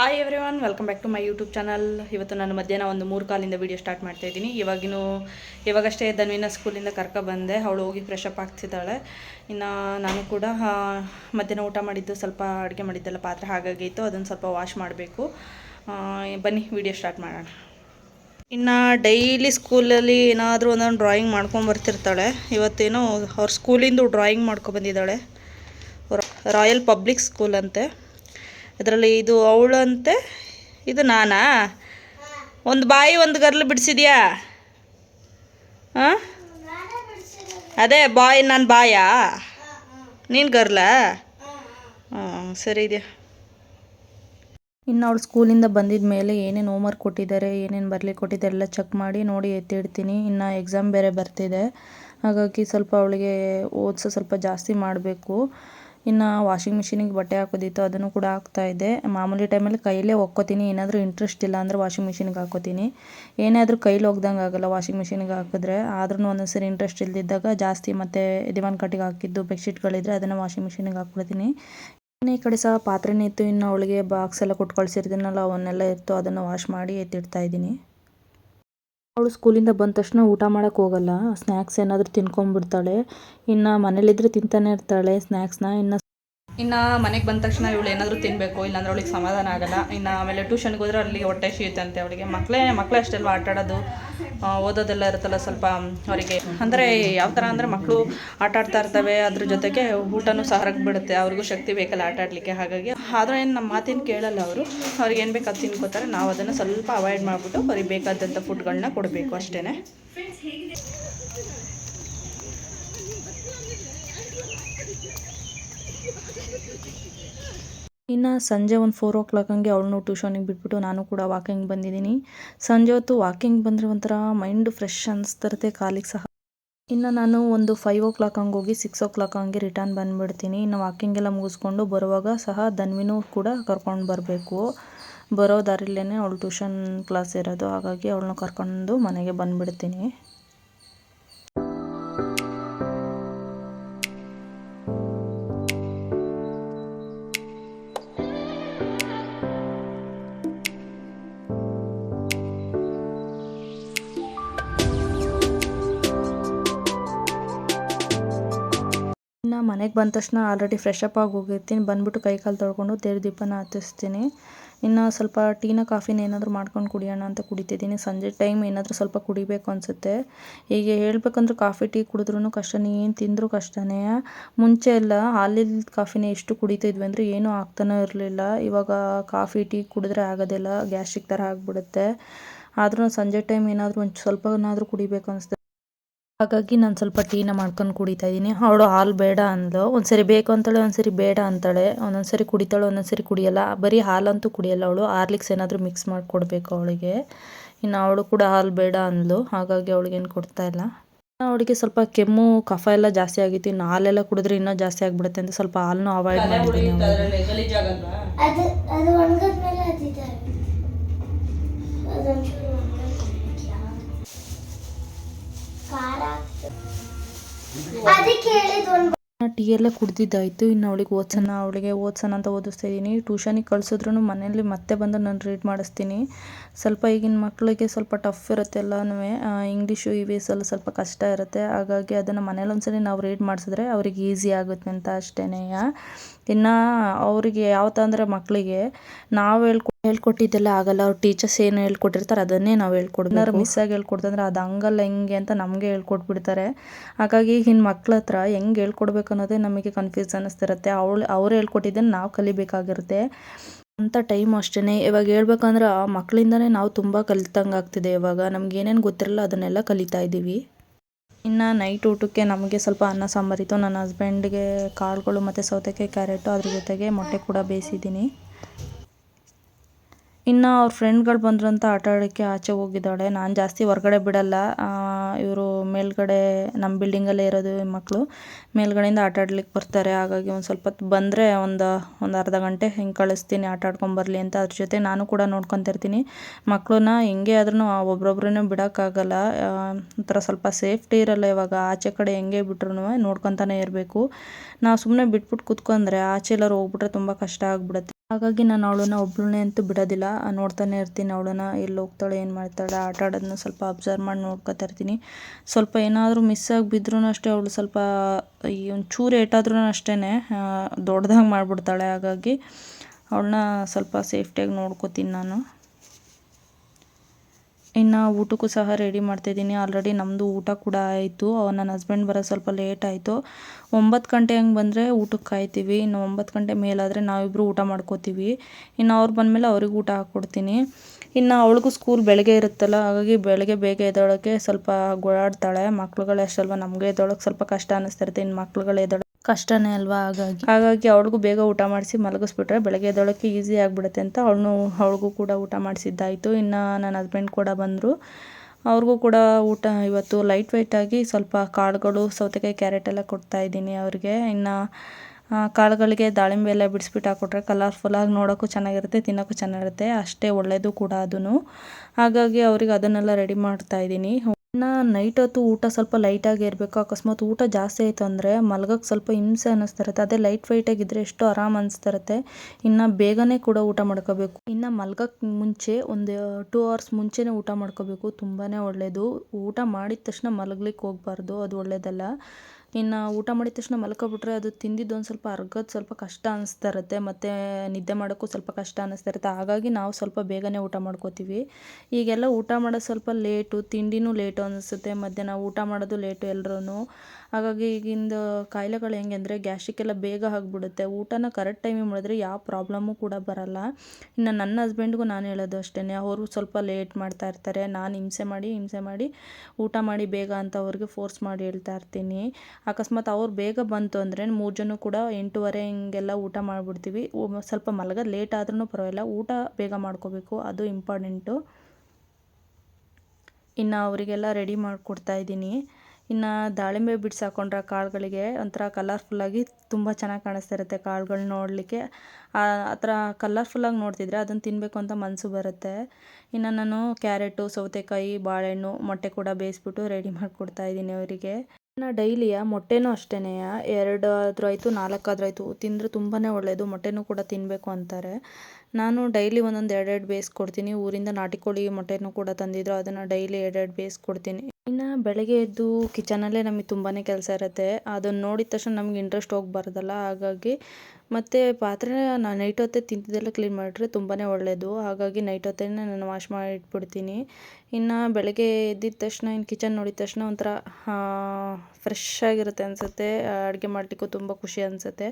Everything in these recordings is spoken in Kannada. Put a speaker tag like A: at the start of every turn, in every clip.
A: Hi everyone welcome back to my YouTube channel ಇವತ್ತು ನಾನು ಮಧ್ಯಾಹ್ನ ಒಂದು ಮೂರು ಕಾಲಿಂದ ವೀಡಿಯೋ ಸ್ಟಾರ್ಟ್ ಮಾಡ್ತಾ ಇದ್ದೀನಿ. ಇವಾಗಿನೂ, ಇವಾಗಷ್ಟೇ ಧನ್ವಿನ ಸ್ಕೂಲಿಂದ ಕರ್ಕ ಬಂದೆ. ಅವಳು ಹೋಗಿ ಫ್ರೆಶ್ ಅಪ್ ಆಗ್ತಿದ್ದಾಳೆ. ಇನ್ನು ನಾನು ಕೂಡ ಮಧ್ಯಾಹ್ನ ಊಟ ಮಾಡಿದ್ದು ಸ್ವಲ್ಪ ಅಡುಗೆ ಮಾಡಿದ್ದೆಲ್ಲ ಪಾತ್ರೆ ಹಾಗಾಗಿತ್ತು ಅದನ್ನು ಸ್ವಲ್ಪ ವಾಶ್ ಮಾಡಬೇಕು. ಬನ್ನಿ ವೀಡಿಯೋ ಸ್ಟಾರ್ಟ್ ಮಾಡೋಣ. ಇನ್ನು ಡೈಲಿ ಸ್ಕೂಲಲ್ಲಿ ಏನಾದರೂ ಒಂದೊಂದು ಡ್ರಾಯಿಂಗ್ ಮಾಡ್ಕೊಂಡು ಬರ್ತಿರ್ತಾಳೆ. ಇವತ್ತೇನೋ ಅವ್ರ ಸ್ಕೂಲಿಂದು ಡ್ರಾಯಿಂಗ್ ಮಾಡ್ಕೊಬಂದಿದ್ದಾಳೆ ರಾಯಲ್ ಪಬ್ಲಿಕ್ ಸ್ಕೂಲ್ ಅಂತೆ. ಇದರಲ್ಲಿ ಇದು ಅವಳಂತೆ ಇದು ನಾನಾ? ಒಂದು ಬಾಯಿ ಒಂದು ಗರ್ಲು ಬಿಡಿಸಿದ್ಯಾ? ಹಾಂ ಅದೇ ಬಾಯ್ ನಾನು ಬಾಯಾ? ನೀನು ಗರ್ಲ? ಹಾಂ ಸರಿ ಇದೆಯಾ. ಇನ್ನು ಅವಳು ಸ್ಕೂಲಿಂದ ಬಂದಿದ ಮೇಲೆ ಏನೇನು ಹೋಮ್ವರ್ಕ್ ಕೊಟ್ಟಿದ್ದಾರೆ, ಏನೇನು ಬರಲಿ ಕೊಟ್ಟಿದ್ದಾರೆ ಎಲ್ಲ ಚೆಕ್ ಮಾಡಿ ನೋಡಿ ಎತ್ತಿಡ್ತೀನಿ. ಇನ್ನು ಎಕ್ಸಾಮ್ ಬೇರೆ ಬರ್ತಿದೆ. ಹಾಗಾಗಿ ಸ್ವಲ್ಪ ಅವಳಿಗೆ ಓದಿಸೋ ಸ್ವಲ್ಪ ಜಾಸ್ತಿ ಮಾಡಬೇಕು. ಇನ್ನು ವಾಷಿಂಗ್ ಮಿಷಿನಿಗೆ ಬಟ್ಟೆ ಹಾಕೋದಿತ್ತು, ಅದನ್ನು ಕೂಡ ಹಾಕ್ತಾ ಇದ್ದೆ. ಮಾಮೂಲಿ ಟೈಮಲ್ಲಿ ಕೈಯಲ್ಲೇ ಒಕ್ಕೋತೀನಿ, ಏನಾದರೂ ಇಂಟ್ರೆಸ್ಟ್ ಇಲ್ಲ ಅಂದರೆ ವಾಷಿಂಗ್ ಮಿಷಿನಿಗೆ ಹಾಕೋತೀನಿ. ಏನೇ ಆದರೂ ಕೈಲಿ ಹೋಗ್ದಂಗೆ ಆಗಲ್ಲ ವಾಷಿಂಗ್ ಮಿಷಿನಿಗೆ ಹಾಕಿದ್ರೆ. ಆದ್ರೂ ಒಂದೊಂದು ಸರಿ ಇಂಟ್ರೆಸ್ಟ್ ಇಲ್ದಿದ್ದಾಗ ಜಾಸ್ತಿ ಮತ್ತು ದಿವಾನ್ ಕಟ್ಟಿಗೆ ಹಾಕಿದ್ದು ಬೆಡ್ಶೀಟ್ಗಳಿದ್ರೆ ಅದನ್ನು ವಾಷಿಂಗ್ ಮಿಷಿನಿಗೆ ಹಾಕ್ಬಿಡ್ತೀನಿ. ಇನ್ನು ಈ ಕಡೆ ಸಹ ಪಾತ್ರೆನೇ ಇತ್ತು, ಇನ್ನು ಅವಳಿಗೆ ಬಾಕ್ಸ್ ಎಲ್ಲ ಕೊಟ್ಟು ಅವನ್ನೆಲ್ಲ ಇತ್ತು ಅದನ್ನು ವಾಶ್ ಮಾಡಿ ಎತ್ತಿಡ್ತಾ ಇದ್ದೀನಿ. ಅವಳು ಸ್ಕೂಲಿಂದ ಬಂದ ತಕ್ಷಣ ಊಟ ಮಾಡೋಕ್ಕೆ ಹೋಗಲ್ಲ. ಸ್ನ್ಯಾಕ್ಸ್ ಏನಾದರೂ ತಿನ್ಕೊಂಡ್ಬಿಡ್ತಾಳೆ. ಇನ್ನು ಮನೇಲಿದ್ರೆ ತಿಂತಾನೆ ಇರ್ತಾಳೆ. ಸ್ನ್ಯಾಕ್ಸ್ನ ಇನ್ನು ಇನ್ನು ಮನೆಗೆ ಬಂದ ತಕ್ಷಣ ಇವಳು ಏನಾದರೂ ತಿನ್ನಬೇಕು ಇಲ್ಲಾಂದ್ರೆ ಅವಳಿಗೆ ಸಮಾಧಾನ ಆಗಲ್ಲ. ಇನ್ನು ಆಮೇಲೆ ಟ್ಯೂಷನ್ಗೆ ಹೋದ್ರೆ ಅಲ್ಲಿ ಹೊಟ್ಟೆ ಶೀಯುತ್ತಂತೆ ಅವಳಿಗೆ. ಮಕ್ಕಳೇ ಮಕ್ಕಳೇ ಅಷ್ಟೆಲ್ಲ ಆಟ ಆಡೋದು ಓದೋದೆಲ್ಲ ಇರುತ್ತಲ್ಲ ಸ್ವಲ್ಪ ಅವರಿಗೆ. ಅಂದರೆ ಯಾವ ಥರ ಅಂದರೆ ಮಕ್ಕಳು ಆಟ ಆಡ್ತಾ ಇರ್ತವೆ, ಅದ್ರ ಜೊತೆಗೆ ಊಟನೂ ಸಹ ಹೊರಗೆ ಬಿಡುತ್ತೆ ಅವ್ರಿಗೂ ಶಕ್ತಿ ಬೇಕಲ್ಲ ಆಟ ಆಡಲಿಕ್ಕೆ ಹಾಗಾಗಿ. ಆದರೆ ಏನು ನಮ್ಮ ಮಾತೇನು ಕೇಳಲ್ಲ ಅವರು. ಅವ್ರಿಗೆ ಏನು ಬೇಕು ಅದು ತಿನ್ಕೋತಾರೆ, ನಾವು ಅದನ್ನು ಸ್ವಲ್ಪ ಅವಾಯ್ಡ್ ಮಾಡಿಬಿಟ್ಟು ಅವ್ರಿಗೆ ಬೇಕಾದಂಥ ಫುಡ್ಗಳನ್ನ ಕೊಡಬೇಕು ಅಷ್ಟೇ ಇನ್ನು ಸಂಜೆ ಒಂದು ಫೋರ್ ಓ ಕ್ಲಾಕ್ ಹಂಗೆ ಅವಳನ್ನು ಟ್ಯೂಷನಿಗೆ ಬಿಟ್ಬಿಟ್ಟು ನಾನು ಕೂಡ ವಾಕಿಂಗ್ ಬಂದಿದ್ದೀನಿ. ಸಂಜೆ ಹೊತ್ತು ವಾಕಿಂಗ್ ಬಂದರೆ ಒಂಥರ ಮೈಂಡ್ ಫ್ರೆಶ್ ಅನಿಸ್ತಿರುತ್ತೆ ಕಾಲಿಗೆ ಸಹ. ಇನ್ನು ನಾನು ಒಂದು ಫೈವ್ ಓ ಕ್ಲಾಕ್ ಹಂಗೆ ಹೋಗಿ ಸಿಕ್ಸ್ ಓ ಕ್ಲಾಕ್ ಹಂಗೆ ರಿಟರ್ನ್ ಬಂದುಬಿಡ್ತೀನಿ. ಇನ್ನು ವಾಕಿಂಗ್ ಎಲ್ಲ ಮುಗಿಸ್ಕೊಂಡು ಬರುವಾಗ ಸಹ ದನ್ವಿನೂ ಕೂಡ ಕರ್ಕೊಂಡು ಬರಬೇಕು. ಬರೋ ದಾರಿಲೇ ಅವಳು ಟ್ಯೂಷನ್ ಕ್ಲಾಸ್ ಇರೋದು. ಹಾಗಾಗಿ ಅವಳನ್ನ ಕರ್ಕೊಂಡು ಮನೆಗೆ ಬಂದುಬಿಡ್ತೀನಿ. ಮನೆಗೆ ಬಂದ ತಕ್ಷಣ ಆಲ್ರೆಡಿ ಫ್ರೆಶ್ ಅಪ್ ಆಗಿ ಹೋಗಿರ್ತೀನಿ. ಬಂದ್ಬಿಟ್ಟು ಕೈ ಕಾಲು ತೊಳ್ಕೊಂಡು ದೇವ್ರ ದೀಪನ ಹತ್ತಿಸ್ತೀನಿ ಇನ್ನು ಸ್ವಲ್ಪ ಟೀನ ಕಾಫಿನ ಏನಾದರೂ ಮಾಡ್ಕೊಂಡು ಕುಡಿಯೋಣ ಅಂತ ಕುಡಿತಿದ್ದೀನಿ. ಸಂಜೆ ಟೈಮ್ ಏನಾದರೂ ಸ್ವಲ್ಪ ಕುಡಿಬೇಕು ಅನಿಸುತ್ತೆ. ಹೀಗೆ ಹೇಳ್ಬೇಕಂದ್ರೆ ಕಾಫಿ ಟೀ ಕುಡಿದ್ರೂ ಕಷ್ಟನೇ ಏನು ತಿಂದರೂ ಕಷ್ಟನೇ. ಮುಂಚೆ ಎಲ್ಲ ಹಾಲಿನ ಕಾಫಿನೇ ಎಷ್ಟು ಕುಡಿತಿದ್ವಿ ಅಂದರೆ ಏನೂ ಆಗ್ತಾನೆ ಇರಲಿಲ್ಲ. ಇವಾಗ ಕಾಫಿ ಟೀ ಕುಡಿದ್ರೆ ಆಗೋದಿಲ್ಲ. ಗ್ಯಾಸ್ಟ್ರಿಕ್ ಥರ ಆಗಿಬಿಡುತ್ತೆ. ಆದ್ರೂ ಸಂಜೆ ಟೈಮ್ ಏನಾದರೂ ಒಂದು ಸ್ವಲ್ಪನಾದರೂ ಕುಡಿಬೇಕು ಅನಿಸುತ್ತೆ ಹಾಗಾಗಿ ನಾನು ಸ್ವಲ್ಪ ಟೀನ ಮಾಡ್ಕೊಂಡು ಕುಡಿತಾ ಇದ್ದೀನಿ ಅವಳು ಹಾಲು ಬೇಡ ಅಂದಳು ಒಂದ್ಸರಿ ಬೇಕು ಅಂತಾಳೆ ಒಂದ್ಸರಿ ಬೇಡ ಅಂತಾಳೆ. ಒಂದೊಂದ್ಸರಿ ಕುಡಿತಾಳೆ ಒಂದೊಂದ್ಸರಿ ಕುಡಿಯಲ್ಲ. ಬರೀ ಹಾಲಂತೂ ಕುಡಿಯಲ್ಲ ಅವಳು. ಹಾರ್ಲಿಕ್ಸ್ ಏನಾದರೂ ಮಿಕ್ಸ್ ಮಾಡಿಕೊಡ್ಬೇಕು ಅವಳಿಗೆ. ಇನ್ನು ಅವಳು ಕೂಡ ಹಾಲು ಬೇಡ ಅಂದಳು ಹಾಗಾಗಿ ಅವಳಿಗೇನು ಕೊಡ್ತಾ ಇಲ್ಲ. ಅವಳಿಗೆ ಸ್ವಲ್ಪ ಕೆಮ್ಮು ಕಫ ಎಲ್ಲ ಜಾಸ್ತಿ ಆಗಿತ್ತು. ಇನ್ನು ಹಾಲೆಲ್ಲ ಕುಡಿದ್ರೆ ಇನ್ನೂ ಜಾಸ್ತಿ ಆಗಿಬಿಡುತ್ತೆ ಅಂತ ಸ್ವಲ್ಪ ಹಾಲನ್ನು ಅವಾಯ್ಡ್ ಮಾಡಿದ್ದೀನಿ ಅವಳಿಗೆ. ಟೀ ಎಲ್ಲ ಕುಡ್ದಿದ್ದಾಯಿತು. ಇನ್ನು ಅವಳಿಗೆ ಓದ್ಸೋಣ ಅವಳಿಗೆ ಓದ್ಸೋಣ ಅಂತ ಓದಿಸ್ತಾ ಇದ್ದೀನಿ. ಟ್ಯೂಷನಿಗೆ ಕಳ್ಸಿದ್ರು ಮನೇಲಿ ಮತ್ತೆ ಬಂದು ನಾನು ರೀಡ್ ಮಾಡಿಸ್ತೀನಿ. ಸ್ವಲ್ಪ ಈಗಿನ ಮಕ್ಕಳಿಗೆ ಸ್ವಲ್ಪ ಟಫ್ ಇರುತ್ತೆ ಎಲ್ಲನೂ ಇಂಗ್ಲೀಷು ಇ ವಿ ಎಸ್ ಸ್ವಲ್ಪ ಕಷ್ಟ ಇರುತ್ತೆ. ಹಾಗಾಗಿ ಅದನ್ನು ಮನೇಲಿ ಒಂದ್ಸರಿ ನಾವು ರೀಡ್ ಮಾಡಿಸಿದ್ರೆ ಅವ್ರಿಗೆ ಈಸಿ ಆಗುತ್ತೆ ಅಂತ ಅಷ್ಟೇ ಇನ್ನು ಅವರಿಗೆ ಯಾವ ತಂದ್ರೆ ಮಕ್ಕಳಿಗೆ ನಾವು ಹೇಳ್ಕೊ, ಹೇಳ್ಕೊಟ್ಟಿದ್ದೆಲ್ಲ ಆಗಲ್ಲ. ಅವ್ರು ಟೀಚರ್ಸ್ ಏನು ಹೇಳ್ಕೊಟ್ಟಿರ್ತಾರೆ, ಅದನ್ನೇ ನಾವು ಹೇಳ್ಕೊಡ್ಬೇಕು. ಏನಾದ್ರು ಮಿಸ್ ಆಗಿ ಹೇಳ್ಕೊಡ್ತಂದ್ರೆ ಅದು ಹಂಗಲ್ಲ ಹಿಂಗೆ ಅಂತ ನಮಗೆ ಹೇಳ್ಕೊಟ್ಬಿಡ್ತಾರೆ. ಹಾಗಾಗಿ ಈಗಿನ ಮಕ್ಳ ಹತ್ರ ಹೆಂಗೆ ಹೇಳ್ಕೊಡ್ಬೇಕು ಅನ್ನೋದೇ ನಮಗೆ ಕನ್ಫ್ಯೂಸ್ ಅನ್ನಿಸ್ತಿರುತ್ತೆ. ಅವಳು, ಅವ್ರು ಹೇಳ್ಕೊಟ್ಟಿದ್ದನ್ನು ನಾವು ಕಲಿಬೇಕಾಗಿರುತ್ತೆ. ಅಂಥ ಟೈಮ್ ಅಷ್ಟೇ ಇವಾಗ ಹೇಳ್ಬೇಕಂದ್ರೆ ಆ ಮಕ್ಕಳಿಂದನೇ ನಾವು ತುಂಬ ಕಲಿತಂಗೆ ಆಗ್ತಿದೆ ಇವಾಗ. ನಮ್ಗೆ ಏನೇನು ಗೊತ್ತಿರಲ್ಲ ಅದನ್ನೆಲ್ಲ ಕಲಿತಾ ಇದ್ದೀವಿ ಇನ್ನು ನೈಟ್ ಊಟಕ್ಕೆ ನಮಗೆ ಸ್ವಲ್ಪ ಅನ್ನ ಸಾಂಬಾರಿತ್ತು ನನ್ನ ಹಸ್ಬೆಂಡ್ಗೆ ಕಾಳುಗಳು ಮತ್ತು ಸೌತೆಕಾಯಿ ಕ್ಯಾರೆಟು ಅದ್ರ ಜೊತೆಗೆ ಮೊಟ್ಟೆ ಕೂಡ ಬೇಯಿಸಿದ್ದೀನಿ. ಇನ್ನು ಅವ್ರ ಫ್ರೆಂಡ್ಗಳು ಬಂದ್ರು ಅಂತ ಆಟ ಆಡೋಕ್ಕೆ ಆಚೆ ಹೋಗಿದ್ದಾಳೆ. ನಾನು ಜಾಸ್ತಿ ಹೊರಗಡೆ ಬಿಡಲ್ಲ. ಇವರು ಮೇಲ್ಗಡೆ ನಮ್ಮ ಬಿಲ್ಡಿಂಗಲ್ಲೇ ಇರೋದು ಮಕ್ಕಳು ಮೇಲ್ಗಡೆಯಿಂದ ಆಟ ಆಡ್ಲಿಕ್ಕೆ ಬರ್ತಾರೆ. ಹಾಗಾಗಿ ಒಂದು ಸ್ವಲ್ಪ ಹೊತ್ತು ಬಂದರೆ ಒಂದು ಒಂದು ಅರ್ಧ ಗಂಟೆ ಹಿಂಗೆ ಕಳಿಸ್ತೀನಿ, ಆಟ ಆಡ್ಕೊಂಬರ್ಲಿ ಅಂತ ಅದ್ರ ಜೊತೆ ನಾನು ಕೂಡ ನೋಡ್ಕೊತಿರ್ತೀನಿ ಮಕ್ಕಳನ್ನ ಹೆಂಗೆ ಆದ್ರೂ ಒಬ್ರೊಬ್ರನ್ನೇ ಬಿಡೋಕ್ಕಾಗಲ್ಲ. ಒಂಥರ ಸ್ವಲ್ಪ ಸೇಫ್ಟಿ ಇರಲ್ಲ ಇವಾಗ. ಆಚೆ ಕಡೆ ಹೆಂಗೆ ಬಿಟ್ರು ನೋಡ್ಕೊತಾನೆ ಇರಬೇಕು. ನಾವು ಸುಮ್ಮನೆ ಬಿಟ್ಬಿಟ್ಟು ಕೂತ್ಕೊಂಡ್ರೆ ಆಚೆ ಎಲ್ಲರೂ ಹೋಗ್ಬಿಟ್ರೆ ತುಂಬ ಕಷ್ಟ ಆಗ್ಬಿಡುತ್ತೆ. ಹಾಗಾಗಿ ನಾನು ಅವಳನ್ನ ಒಬ್ಬಳನ್ನೇ ಅಂತೂ ಬಿಡೋದಿಲ್ಲ. ನೋಡ್ತಾನೆ ಇರ್ತೀನಿ. ಅವಳನ್ನ ಎಲ್ಲಿ ಹೋಗ್ತಾಳೆ, ಏನು ಮಾಡ್ತಾಳೆ, ಆಟ ಆಡೋದನ್ನ ಸ್ವಲ್ಪ ಅಬ್ಸರ್ವ್ ಮಾಡಿ ನೋಡ್ಕೊತಾ ಇರ್ತೀನಿ. ಸ್ವಲ್ಪ ಏನಾದರೂ ಮಿಸ್ ಆಗಿ ಬಿದ್ರೂ ಅಷ್ಟೇ ಅವಳು ಸ್ವಲ್ಪ, ಈ ಒಂಚೂರು ಏಟಾದ್ರೂ ಅಷ್ಟೇ ದೊಡ್ಡದಾಗಿ ಮಾಡಿಬಿಡ್ತಾಳೆ. ಹಾಗಾಗಿ ಅವಳನ್ನ ಸ್ವಲ್ಪ ಸೇಫ್ಟಿಯಾಗಿ ನೋಡ್ಕೋತೀನಿ ನಾನು. ಇನ್ನು ಊಟಕ್ಕೂ ಸಹ ರೆಡಿ ಮಾಡ್ತಾಯಿದ್ದೀನಿ ಆಲ್ರೆಡಿ ನಮ್ಮದು ಊಟ ಕೂಡ ಆಯಿತು. ನನ್ನ ಹಸ್ಬೆಂಡ್ ಬರೋ ಸ್ವಲ್ಪ ಲೇಟ್ ಆಯಿತು. ಒಂಬತ್ತು ಗಂಟೆ ಹಂಗೆ ಬಂದರೆ ಊಟಕ್ಕೆ ಕಾಯ್ತೀವಿ. ಇನ್ನು ಒಂಬತ್ತು ಗಂಟೆ ಮೇಲಾದರೆ ನಾವಿಬ್ಬರು ಊಟ ಮಾಡ್ಕೋತೀವಿ. ಇನ್ನು ಅವ್ರು ಬಂದಮೇಲೆ ಅವ್ರಿಗೆ ಊಟ ಹಾಕ್ಕೊಡ್ತೀನಿ ಇನ್ನು ಅವಳಿಗೂ ಸ್ಕೂಲ್ ಬೆಳಗ್ಗೆ ಇರುತ್ತಲ್ಲ, ಹಾಗಾಗಿ ಬೆಳಗ್ಗೆ ಬೇಗ ಎದ್ದೋಳಕ್ಕೆ ಸ್ವಲ್ಪ ಗೋಳಾಡ್ತಾಳೆ. ಮಕ್ಳುಗಳು ಅಷ್ಟಲ್ವ, ನಮಗೆ ಎದ್ದೊಳಗೆ ಸ್ವಲ್ಪ ಕಷ್ಟ ಅನ್ನಿಸ್ತಿರುತ್ತೆ ಇನ್ನು ಮಕ್ಳುಗಳು ಎದ್ದೋಳ ಕಷ್ಟನೇ ಅಲ್ವಾ ಹಾಗಾಗಿ. ಹಾಗಾಗಿ ಅವಳಿಗೂ ಬೇಗ ಊಟ ಮಾಡಿಸಿ ಮಲಗಿಸ್ಬಿಟ್ರೆ ಬೆಳಗ್ಗೆ ಎದ್ದೋಳಕ್ಕೆ ಈಸಿ ಆಗಿಬಿಡುತ್ತೆ ಅಂತ ಅವಳನ್ನು, ಅವಳಿಗೂ ಕೂಡ ಊಟ ಮಾಡಿಸಿದ್ದಾಯಿತು. ಇನ್ನು ನನ್ನ ಹಸ್ಬೆಂಡ್ ಕೂಡ ಬಂದರು. ಅವ್ರಿಗೂ ಕೂಡ ಊಟ ಇವತ್ತು ಲೈಟ್ ವೆಯ್ಟಾಗಿ ಸ್ವಲ್ಪ ಕಾಳುಗಳು, ಸೌತೆಕಾಯಿ ಕ್ಯಾರೆಟ್ ಎಲ್ಲ ಕೊಡ್ತಾಯಿದ್ದೀನಿ ಅವ್ರಿಗೆ. ಇನ್ನು ಕಾಳುಗಳಿಗೆ ದಾಳಿಂಬೆ ಎಲ್ಲ ಬಿಡಿಸ್ಬಿಟ್ಟು ಹಾಕ್ಕೊಟ್ರೆ ಕಲರ್ಫುಲ್ಲಾಗಿ ನೋಡೋಕ್ಕೂ ಚೆನ್ನಾಗಿರುತ್ತೆ, ತಿನ್ನೋಕ್ಕೂ ಚೆನ್ನಾಗಿರುತ್ತೆ. ಅಷ್ಟೇ ಒಳ್ಳೆಯದು ಕೂಡ ಅದೂ ಹಾಗಾಗಿ ಅವ್ರಿಗೆ ಅದನ್ನೆಲ್ಲ ರೆಡಿ ಮಾಡ್ತಾಯಿದ್ದೀನಿ ಇನ್ನು ನೈಟ್ ಹೊತ್ತು ಊಟ ಸ್ವಲ್ಪ ಲೈಟಾಗಿ ಇರಬೇಕು. ಅಕಸ್ಮಾತ್ ಊಟ ಜಾಸ್ತಿ ಆಯಿತು ಅಂದರೆ ಮಲ್ಗೋಕ್ಕೆ ಸ್ವಲ್ಪ ಹಿಂಸೆ ಅನ್ನಿಸ್ತಿರುತ್ತೆ. ಅದೇ ಲೈಟ್ ವೆಯ್ಟಾಗಿದ್ದರೆ ಎಷ್ಟು ಆರಾಮ್ ಅನಿಸ್ತಿರುತ್ತೆ ಇನ್ನು ಬೇಗನೆ ಕೂಡ ಊಟ ಮಾಡ್ಕೋಬೇಕು. ಇನ್ನು ಮಲ್ಗೋಕ್ಕೆ ಮುಂಚೆ ಒಂದು ಟೂ ಅವರ್ಸ್ ಮುಂಚೆನೇ ಊಟ ಮಾಡ್ಕೋಬೇಕು. ತುಂಬಾ ಒಳ್ಳೆಯದು ಊಟ ಮಾಡಿದ ತಕ್ಷಣ ಮಲಗ್ಲಿಕ್ಕೆ ಹೋಗ್ಬಾರ್ದು. ಅದು ಒಳ್ಳೆಯದಲ್ಲ ಇನ್ನು ಊಟ ಮಾಡಿದ ತಕ್ಷಣ ಮಲ್ಕೊಬಿಟ್ರೆ ಅದು ತಿಂದಿದ್ದು ಒಂದು ಸ್ವಲ್ಪ ಅರ್ಗೋದು ಸ್ವಲ್ಪ ಕಷ್ಟ ಅನಿಸ್ತಾ ಇರುತ್ತೆ, ಮತ್ತು ನಿದ್ದೆ ಮಾಡೋಕ್ಕೂ ಸ್ವಲ್ಪ ಕಷ್ಟ ಅನಿಸ್ತಾ ಇರುತ್ತೆ. ಹಾಗಾಗಿ ನಾವು ಸ್ವಲ್ಪ ಬೇಗನೆ ಊಟ ಮಾಡ್ಕೋತೀವಿ. ಈಗೆಲ್ಲ ಊಟ ಮಾಡೋದು ಸ್ವಲ್ಪ ಲೇಟು ತಿಂಡಿನೂ ಲೇಟು ಅನಿಸುತ್ತೆ. ಮಧ್ಯಾಹ್ನ ಊಟ ಮಾಡೋದು ಲೇಟು ಎಲ್ರೂ ಹಾಗಾಗಿ ಈಗಿಂದ ಕಾಯಿಲೆಗಳು ಹೆಂಗೆ ಅಂದರೆ ಗ್ಯಾಸ್ಟ್ರಿಕ್ ಎಲ್ಲ ಬೇಗ ಆಗಿಬಿಡುತ್ತೆ. ಊಟನ ಕರೆಕ್ಟ್ ಟೈಮಿಗೆ ಮಾಡಿದ್ರೆ ಯಾವ ಪ್ರಾಬ್ಲಮ್ಮು ಕೂಡ ಬರಲ್ಲ. ಇನ್ನು ನನ್ನ ಹಸ್ಬೆಂಡ್ಗೂ ನಾನು ಹೇಳೋದು ಅಷ್ಟೇ ಅವರು ಸ್ವಲ್ಪ ಲೇಟ್ ಮಾಡ್ತಾ ಇರ್ತಾರೆ. ನಾನು ಹಿಂಸೆ ಮಾಡಿ ಹಿಂಸೆ ಮಾಡಿ ಊಟ ಮಾಡಿ ಬೇಗ ಅಂತ ಅವ್ರಿಗೆ ಫೋರ್ಸ್ ಮಾಡಿ ಹೇಳ್ತಾ ಇರ್ತೀನಿ. ಅಕಸ್ಮಾತ್ ಅವ್ರು ಬೇಗ ಬಂತು ಅಂದರೆ ಮೂರು ಜನ ಕೂಡ ಎಂಟೂವರೆ ಹಿಂಗೆಲ್ಲ ಊಟ ಮಾಡಿಬಿಡ್ತೀವಿ. ಸ್ವಲ್ಪ ಮಲಗ ಲೇಟ್ ಆದ್ರೂ ಪರವಾಗಿಲ್ಲ, ಊಟ ಬೇಗ ಮಾಡ್ಕೋಬೇಕು, ಅದು ಇಂಪಾರ್ಟೆಂಟು. ಇನ್ನು ಅವರಿಗೆಲ್ಲ ರೆಡಿ ಮಾಡಿಕೊಡ್ತಾ ಇದ್ದೀನಿ. ಇನ್ನು ದಾಳಿಂಬೆ ಬಿಡ್ಸ್ ಹಾಕೊಂಡ್ರೆ ಕಾಳುಗಳಿಗೆ ಒಂಥರ ಕಲರ್ಫುಲ್ಲಾಗಿ ತುಂಬ ಚೆನ್ನಾಗಿ ಕಾಣಿಸ್ತಾ ಇರುತ್ತೆ ಕಾಳುಗಳು ನೋಡಲಿಕ್ಕೆ. ಆ ಥರ ಕಲರ್ಫುಲ್ಲಾಗಿ ನೋಡ್ತಿದ್ರೆ ಅದನ್ನು ತಿನ್ನಬೇಕು ಅಂತ ಮನಸ್ಸು ಬರುತ್ತೆ. ಇನ್ನು ನಾನು ಕ್ಯಾರೆಟು, ಸೌತೆಕಾಯಿ, ಬಾಳೆಹಣ್ಣು, ಮೊಟ್ಟೆ ಕೂಡ ಬೇಯಿಸ್ಬಿಟ್ಟು ರೆಡಿ ಮಾಡಿಕೊಡ್ತಾ ಇದ್ದೀನಿ ಅವರಿಗೆ. ಇನ್ನು ಡೈಲಿಯ ಮೊಟ್ಟೆನೂ ಅಷ್ಟೇ ಎರಡು ಆದರೂ ಆಯಿತು ನಾಲ್ಕಾದ್ರೂ ಆಯಿತು ತಿಂದರೆ ತುಂಬಾ ಒಳ್ಳೆಯದು ಮೊಟ್ಟೆನೂ ಕೂಡ ತಿನ್ನಬೇಕು ಅಂತಾರೆ. ನಾನು ಡೈಲಿ ಒಂದೊಂದು ಎರಡೆರಡು ಬೇಯಿಸ್ಕೊಡ್ತೀನಿ. ಊರಿಂದ ನಾಟಿ ಕೋಳಿ ಮೊಟ್ಟೆನೂ ಕೂಡ ತಂದಿದ್ರು. ಅದನ್ನು ಡೈಲಿ ಎರಡೆರಡು ಬೇಯಿಸ್ಕೊಡ್ತೀನಿ. ಇನ್ನು ಬೆಳಗ್ಗೆ ಎದ್ದು ಕಿಚನಲ್ಲೇ ನಮಗೆ ತುಂಬಾ ಕೆಲಸ ಇರುತ್ತೆ. ಅದನ್ನು ನೋಡಿದ ತಕ್ಷಣ ನಮ್ಗೆ ಇಂಟ್ರೆಸ್ಟ್ ಹೋಗ್ಬಾರ್ದಲ್ಲ. ಹಾಗಾಗಿ ಮತ್ತು ಪಾತ್ರೆ ನಾನು ನೈಟ್ ಹೊತ್ತೇ ತಿಂತಿದ್ದೆಲ್ಲ ಕ್ಲೀನ್ ಮಾಡಿದ್ರೆ ತುಂಬಾ ಒಳ್ಳೆಯದು ಹಾಗಾಗಿ ನೈಟ್ ಹೊತ್ತೇ ನಾನು ವಾಶ್ ಮಾಡಿ ಇಟ್ಬಿಡ್ತೀನಿ ಇನ್ನು ಬೆಳಗ್ಗೆ ಎದ್ದಿದ ತಕ್ಷಣ ಇನ್ನು ಕಿಚನ್ ನೋಡಿದ ತಕ್ಷಣ ಒಂಥರ ಫ್ರೆಶ್ ಆಗಿರುತ್ತೆ ಅನಿಸುತ್ತೆ. ಅಡುಗೆ ಮಾಡಲಿಕ್ಕೂ ತುಂಬ ಖುಷಿ ಅನಿಸುತ್ತೆ.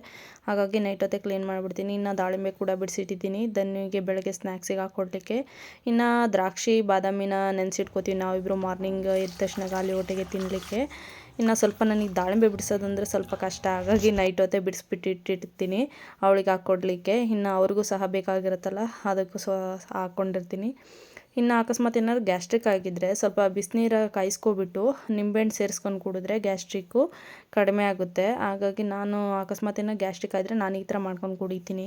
A: ಹಾಗಾಗಿ ನೈಟ್ ಹೊತ್ತೇ ಕ್ಲೀನ್ ಮಾಡಿಬಿಡ್ತೀನಿ. ಇನ್ನು ದಾಳಿಂಬೆ ಕೂಡ ಬಿಡಿಸಿಟ್ಟಿದ್ದೀನಿ. ದನ್ನಿಗೆ ಬೆಳಗ್ಗೆ ಸ್ನ್ಯಾಕ್ಸಿಗೆ ಹಾಕ್ಕೊಡ್ಲಿಕ್ಕೆ ಇನ್ನು ದ್ರಾಕ್ಷಿ, ಬಾದಾಮಿನ ನೆನೆಸಿಟ್ಕೋತೀವಿ ನಾವಿಬ್ಬರು ಮಾರ್ನಿಂಗ್ ಎದ್ದ ತಕ್ಷಣ ಖಾಲಿ ಹೊಟ್ಟೆಗೆ ತಿನ್ನಲಿಕ್ಕೆ ಇನ್ನು ಸ್ವಲ್ಪ ನನಗೆ ದಾಳಿಂಬೆ ಬಿಡಿಸೋದಂದ್ರೆ ಸ್ವಲ್ಪ ಕಷ್ಟ. ಹಾಗಾಗಿ ನೈಟ್ ಹೊತ್ತೇ ಬಿಡಿಸ್ಬಿಟ್ಟಿಟ್ಟಿರ್ತೀನಿ ಅವಳಿಗೆ ಹಾಕ್ಕೊಡ್ಲಿಕ್ಕೆ ಇನ್ನು ಅವ್ರಿಗೂ ಸಹ ಬೇಕಾಗಿರುತ್ತಲ್ಲ, ಅದಕ್ಕೂ ಸಹ ಹಾಕ್ಕೊಂಡಿರ್ತೀನಿ ಇನ್ನು ಅಕಸ್ಮಾತ್ ಏನಾದ್ರು ಗ್ಯಾಸ್ಟ್ರಿಕ್ ಆಗಿದ್ದರೆ ಸ್ವಲ್ಪ ಬಿಸಿನೀರು ಕಾಯಿಸ್ಕೊಬಿಟ್ಟು ನಿಂಬೆಹಣ್ಣು ಸೇರಿಸ್ಕೊಂಡು ಕುಡಿದ್ರೆ ಗ್ಯಾಸ್ಟ್ರಿಕ್ಕು ಕಡಿಮೆ ಆಗುತ್ತೆ. ಹಾಗಾಗಿ ನಾನು ಅಕಸ್ಮಾತ್ ಏನೋ ಗ್ಯಾಸ್ಟ್ರಿಕ್ ಆದರೆ ನಾನು ಈ ಥರ ಮಾಡ್ಕೊಂಡು ಕುಡಿತೀನಿ.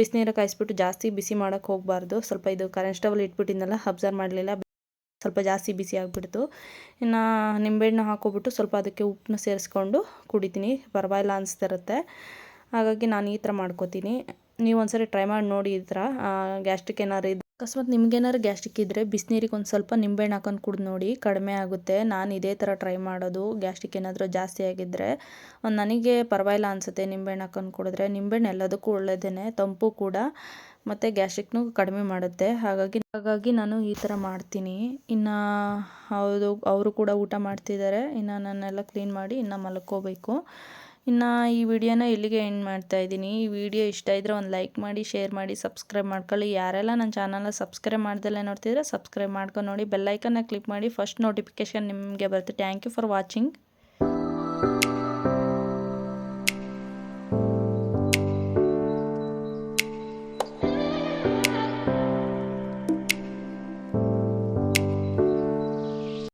A: ಬಿಸಿನೀರು ಕಾಯಿಸ್ಬಿಟ್ಟು ಜಾಸ್ತಿ ಬಿಸಿ ಮಾಡೋಕ್ಕೆ ಹೋಗಬಾರ್ದು. ಸ್ವಲ್ಪ ಇದು ಕರೆಂಟ್ ಸ್ಟವಲ್ಲಿ ಇಟ್ಬಿಟ್ಟಿದ್ನಲ್ಲ, ಅಬ್ಸರ್ವ್ ಮಾಡಲಿಲ್ಲ. ಸ್ವಲ್ಪ ಜಾಸ್ತಿ ಬಿಸಿ ಆಗಿಬಿಡ್ತು. ಇನ್ನು ನಿಂಬೆಹಣ್ಣು ಹಾಕೋಬಿಟ್ಟು ಸ್ವಲ್ಪ ಅದಕ್ಕೆ ಉಪ್ಪನ್ನ ಸೇರಿಸ್ಕೊಂಡು ಕುಡಿತೀನಿ. ಪರವಾಗಿಲ್ಲ ಅನಿಸ್ತಿರುತ್ತೆ. ಹಾಗಾಗಿ ನಾನು ಈ ಥರ ಮಾಡ್ಕೋತೀನಿ. ನೀವು ಒಂದ್ಸರಿ ಟ್ರೈ ಮಾಡಿ ನೋಡಿ ಈ ಥರ. ಗ್ಯಾಸ್ಟ್ರಿಕ್ ಏನಾದ್ರು ಇದ್ದು ಅಕಸ್ಮಾತ್ ನಿಮ್ಗೇನಾದ್ರು ಗ್ಯಾಸ್ಟ್ರಿಕ್ ಇದ್ದರೆ ಬಿಸಿನೀರಿಗೆ ಒಂದು ಸ್ವಲ್ಪ ನಿಂಬೆಹಣ್ಣು ಹಾಕೊಂಡು ಕುಡಿದು ನೋಡಿ. ಕಡಿಮೆ ಆಗುತ್ತೆ. ನಾನು ಇದೇ ಥರ ಟ್ರೈ ಮಾಡೋದು. ಗ್ಯಾಸ್ಟ್ರಿಕ್ ಏನಾದರೂ ಜಾಸ್ತಿ ಆಗಿದ್ದರೆ ನನಗೆ ಪರವಾಗಿಲ್ಲ ಅನಿಸುತ್ತೆ ನಿಂಬೆಹಣ್ಣು ಹಾಕೊಂಡು ಕುಡಿದ್ರೆ. ನಿಂಬೆಹಣ್ಣು ಎಲ್ಲದಕ್ಕೂ ಒಳ್ಳೆಯದೇ ತಂಪು ಕೂಡ. ಮತ್ತು ಗ್ಯಾಸ್ಟ್ರಿಕ್ನು ಕಡಿಮೆ ಮಾಡುತ್ತೆ. ಹಾಗಾಗಿ ಹಾಗಾಗಿ ನಾನು ಈ ಥರ ಮಾಡ್ತೀನಿ. ಇನ್ನು ಹೌದು, ಅವರು ಕೂಡ ಊಟ ಮಾಡ್ತಿದ್ದಾರೆ. ಇನ್ನು ನಾನೆಲ್ಲ ಕ್ಲೀನ್ ಮಾಡಿ ಇನ್ನು ಮಲ್ಕೋಬೇಕು. ಇನ್ನು ಈ ವಿಡಿಯೋನ ಇಲ್ಲಿಗೆ ಎಂಡ್ ಮಾಡ್ತಾ ಇದ್ದೀನಿ. ಈ ವಿಡಿಯೋ ಇಷ್ಟ ಇದ್ದರೆ ಒಂದು ಲೈಕ್ ಮಾಡಿ, ಶೇರ್ ಮಾಡಿ, ಸಬ್ಸ್ಕ್ರೈಬ್ ಮಾಡ್ಕೊಳ್ಳಿ. ಯಾರೆಲ್ಲ ನನ್ನ ಚಾನಲ್ನ ಸಬ್ಸ್ಕ್ರೈಬ್ ಮಾಡ್ದಲ್ಲೇ ನೋಡ್ತಿದ್ರೆ ಸಬ್ಸ್ಕ್ರೈಬ್ ಮಾಡ್ಕೊಂಡು ನೋಡಿ. ಬೆಲ್ಲೈಕನ್ನ ಕ್ಲಿಕ್ ಮಾಡಿ, ಫಸ್ಟ್ ನೋಟಿಫಿಕೇಷನ್ ನಿಮಗೆ ಬರುತ್ತೆ. Thank you for watching.